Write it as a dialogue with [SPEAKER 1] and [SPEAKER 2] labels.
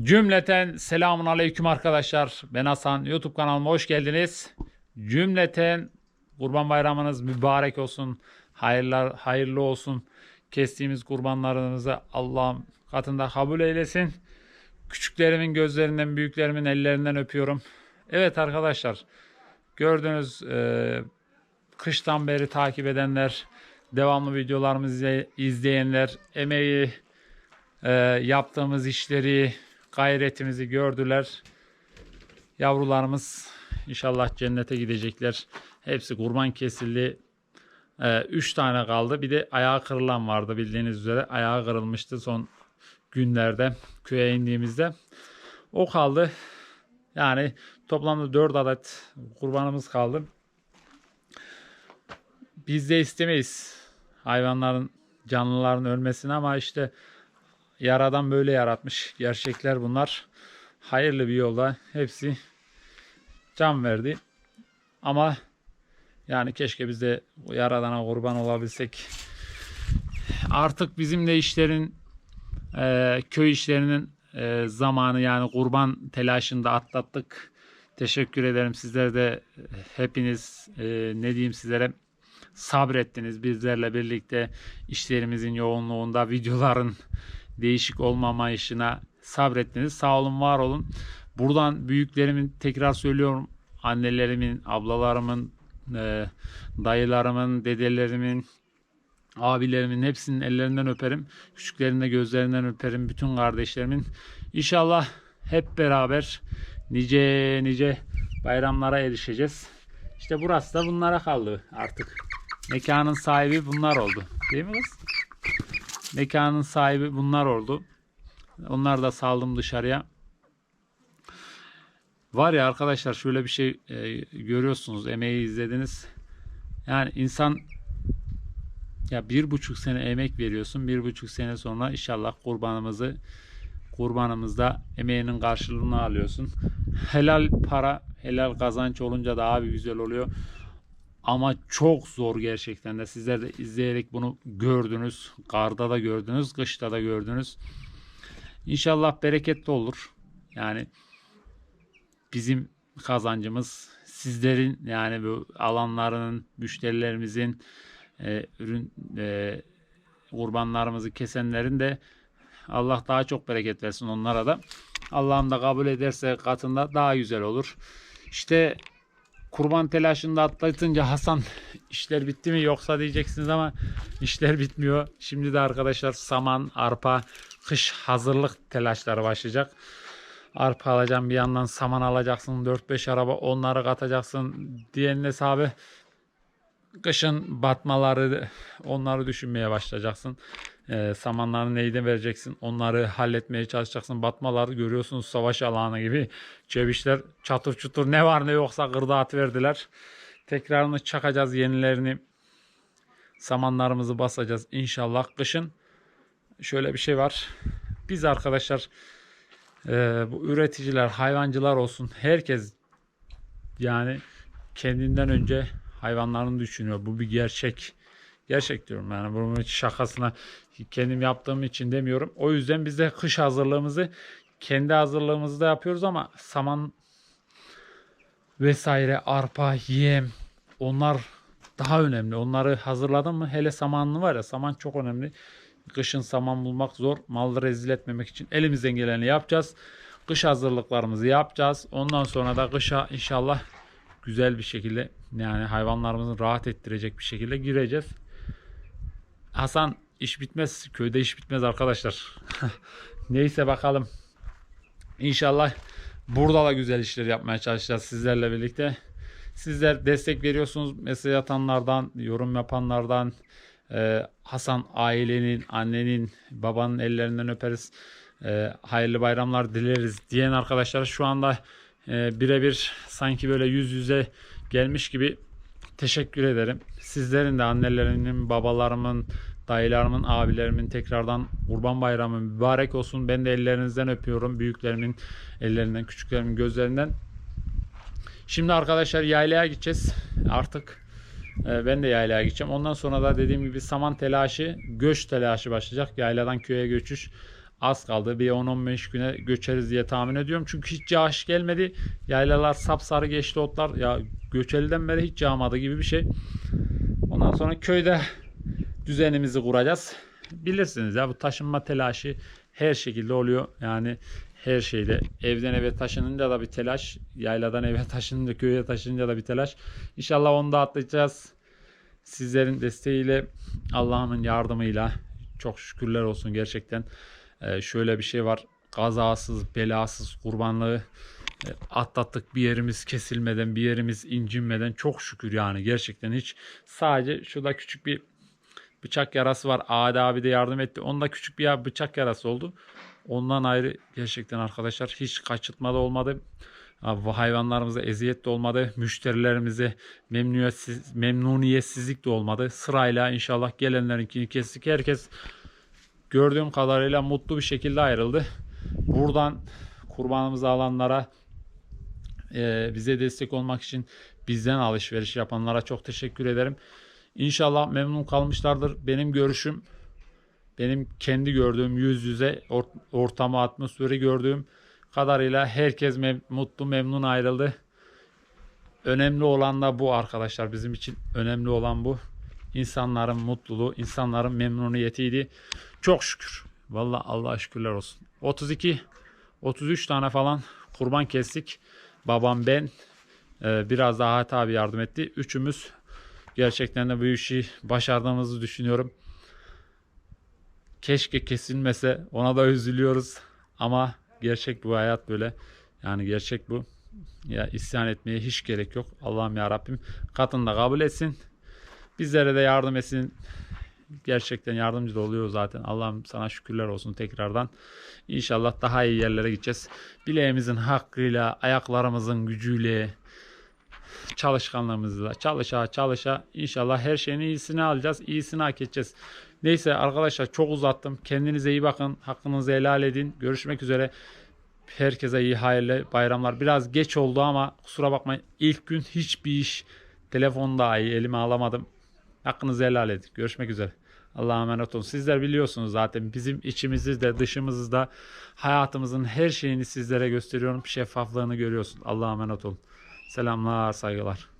[SPEAKER 1] Cümleten selamun aleyküm arkadaşlar. Ben Hasan. YouTube kanalıma hoş geldiniz. Cümleten kurban bayramınız mübarek olsun. Hayırlar, hayırlı olsun. Kestiğimiz kurbanlarınızı Allah'ım katında kabul eylesin. Küçüklerimin gözlerinden, büyüklerimin ellerinden öpüyorum. Evet arkadaşlar. Gördüğünüz e, kıştan beri takip edenler, devamlı videolarımızı izle- izleyenler, emeği, e, yaptığımız işleri, gayretimizi gördüler. Yavrularımız inşallah cennete gidecekler. Hepsi kurban kesildi. 3 tane kaldı. Bir de ayağı kırılan vardı bildiğiniz üzere. Ayağı kırılmıştı son günlerde köye indiğimizde. O kaldı. Yani toplamda 4 adet kurbanımız kaldı. Biz de istemeyiz hayvanların, canlıların ölmesini ama işte Yaradan böyle yaratmış. Gerçekler bunlar. Hayırlı bir yolda hepsi can verdi. Ama yani keşke biz de Yaradan'a kurban olabilsek. Artık bizim de işlerin e, köy işlerinin e, zamanı yani kurban telaşında atlattık. Teşekkür ederim. Sizler de e, hepiniz e, ne diyeyim sizlere sabrettiniz. Bizlerle birlikte işlerimizin yoğunluğunda videoların değişik olmama işine sabrettiniz. Sağ olun, var olun. Buradan büyüklerimin tekrar söylüyorum. Annelerimin, ablalarımın, e, dayılarımın, dedelerimin, abilerimin hepsinin ellerinden öperim. Küçüklerin de gözlerinden öperim. Bütün kardeşlerimin. İnşallah hep beraber nice nice bayramlara erişeceğiz. İşte burası da bunlara kaldı artık. Mekanın sahibi bunlar oldu. Değil mi kız? Mekanın sahibi bunlar oldu. Onlar da saldım dışarıya. Var ya arkadaşlar şöyle bir şey e, görüyorsunuz. Emeği izlediniz. Yani insan ya bir buçuk sene emek veriyorsun. Bir buçuk sene sonra inşallah kurbanımızı kurbanımızda emeğinin karşılığını alıyorsun. Helal para, helal kazanç olunca daha bir güzel oluyor. Ama çok zor gerçekten de. Sizler de izleyerek bunu gördünüz. Karda da gördünüz, kışta da gördünüz. İnşallah bereketli olur. Yani bizim kazancımız sizlerin yani bu alanlarının, müşterilerimizin e, ürün e, kurbanlarımızı kesenlerin de Allah daha çok bereket versin onlara da. Allah'ım da kabul ederse katında daha güzel olur. İşte kurban telaşında atlatınca Hasan işler bitti mi yoksa diyeceksiniz ama işler bitmiyor. Şimdi de arkadaşlar saman, arpa, kış hazırlık telaşları başlayacak. Arpa alacağım bir yandan saman alacaksın 4-5 araba onları katacaksın diyenin hesabı kışın batmaları onları düşünmeye başlayacaksın. Ee, samanları neyden vereceksin onları halletmeye çalışacaksın. Batmaları görüyorsunuz savaş alanı gibi. Çevişler çatır çutur ne var ne yoksa kırda verdiler. Tekrarını çakacağız yenilerini. Samanlarımızı basacağız inşallah kışın. Şöyle bir şey var. Biz arkadaşlar e, bu üreticiler hayvancılar olsun herkes yani kendinden önce hayvanlarını düşünüyor. Bu bir gerçek. Gerçek diyorum yani bunun hiç şakasına kendim yaptığım için demiyorum. O yüzden biz de kış hazırlığımızı kendi hazırlığımızı da yapıyoruz ama saman vesaire arpa, yem onlar daha önemli. Onları hazırladın mı hele samanlı var ya saman çok önemli. Kışın saman bulmak zor. Malları rezil etmemek için elimizden geleni yapacağız. Kış hazırlıklarımızı yapacağız. Ondan sonra da kışa inşallah güzel bir şekilde yani hayvanlarımızı rahat ettirecek bir şekilde gireceğiz. Hasan iş bitmez. Köyde iş bitmez arkadaşlar. Neyse bakalım. İnşallah burada da güzel işler yapmaya çalışacağız sizlerle birlikte. Sizler destek veriyorsunuz. Mesaj atanlardan, yorum yapanlardan, e, Hasan ailenin, annenin, babanın ellerinden öperiz. E, hayırlı bayramlar dileriz diyen arkadaşlar şu anda e, birebir sanki böyle yüz yüze gelmiş gibi teşekkür ederim. Sizlerin de annelerimin, babalarımın, dayılarımın, abilerimin tekrardan Kurban Bayramı mübarek olsun. Ben de ellerinizden öpüyorum. Büyüklerimin ellerinden, küçüklerimin gözlerinden. Şimdi arkadaşlar yaylaya gideceğiz. Artık e, ben de yaylaya gideceğim. Ondan sonra da dediğim gibi saman telaşı, göç telaşı başlayacak. Yayladan köye göçüş. Az kaldı. Bir 10-15 güne göçeriz diye tahmin ediyorum. Çünkü hiç yağış gelmedi. Yaylalar sapsarı geçti otlar. Ya göçeliden beri hiç yağmadı gibi bir şey. Ondan sonra köyde düzenimizi kuracağız. Bilirsiniz ya bu taşınma telaşı her şekilde oluyor. Yani her şeyde evden eve taşınınca da bir telaş, yayladan eve taşınınca, köye taşınınca da bir telaş. İnşallah onu da atlayacağız. Sizlerin desteğiyle, Allah'ın yardımıyla çok şükürler olsun gerçekten. Ee, şöyle bir şey var. Kazasız, belasız kurbanlığı e, atlattık. Bir yerimiz kesilmeden, bir yerimiz incinmeden çok şükür yani gerçekten hiç. Sadece şurada küçük bir bıçak yarası var. Adi abi de yardım etti. Onda küçük bir bıçak yarası oldu. Ondan ayrı gerçekten arkadaşlar hiç kaçırtma da olmadı. Hayvanlarımıza eziyet de olmadı. Müşterilerimize memnuniyetsiz, memnuniyetsizlik de olmadı. Sırayla inşallah gelenlerinkini kestik. Herkes gördüğüm kadarıyla mutlu bir şekilde ayrıldı. Buradan kurbanımızı alanlara e, bize destek olmak için bizden alışveriş yapanlara çok teşekkür ederim. İnşallah memnun kalmışlardır. Benim görüşüm benim kendi gördüğüm yüz yüze or- ortamı atmosferi gördüğüm kadarıyla herkes mem- mutlu memnun ayrıldı. Önemli olan da bu arkadaşlar bizim için önemli olan bu. İnsanların mutluluğu, insanların memnuniyetiydi. Çok şükür. Vallahi Allah'a şükürler olsun. 32 33 tane falan kurban kestik. Babam ben e, biraz daha Hayat abi yardım etti. Üçümüz gerçekten de bu işi başardığımızı düşünüyorum. Keşke kesilmese ona da üzülüyoruz. Ama gerçek bu hayat böyle. Yani gerçek bu. Ya isyan etmeye hiç gerek yok. Allah'ım ya Rabbim katında kabul etsin. Bizlere de yardım etsin. Gerçekten yardımcı da oluyor zaten. Allah'ım sana şükürler olsun tekrardan. İnşallah daha iyi yerlere gideceğiz. Bileğimizin hakkıyla, ayaklarımızın gücüyle, çalışkanlığımızla çalışa çalışa inşallah her şeyin iyisini alacağız. iyisini hak edeceğiz. Neyse arkadaşlar çok uzattım. Kendinize iyi bakın. Hakkınızı helal edin. Görüşmek üzere. Herkese iyi hayırlı bayramlar. Biraz geç oldu ama kusura bakmayın. İlk gün hiçbir iş telefonda dahi elime alamadım. Hakkınızı helal edin. Görüşmek üzere. Allah'a emanet olun. Sizler biliyorsunuz zaten bizim içimizde dışımızda hayatımızın her şeyini sizlere gösteriyorum. Şeffaflığını görüyorsun. Allah'a emanet olun. Selamlar, saygılar.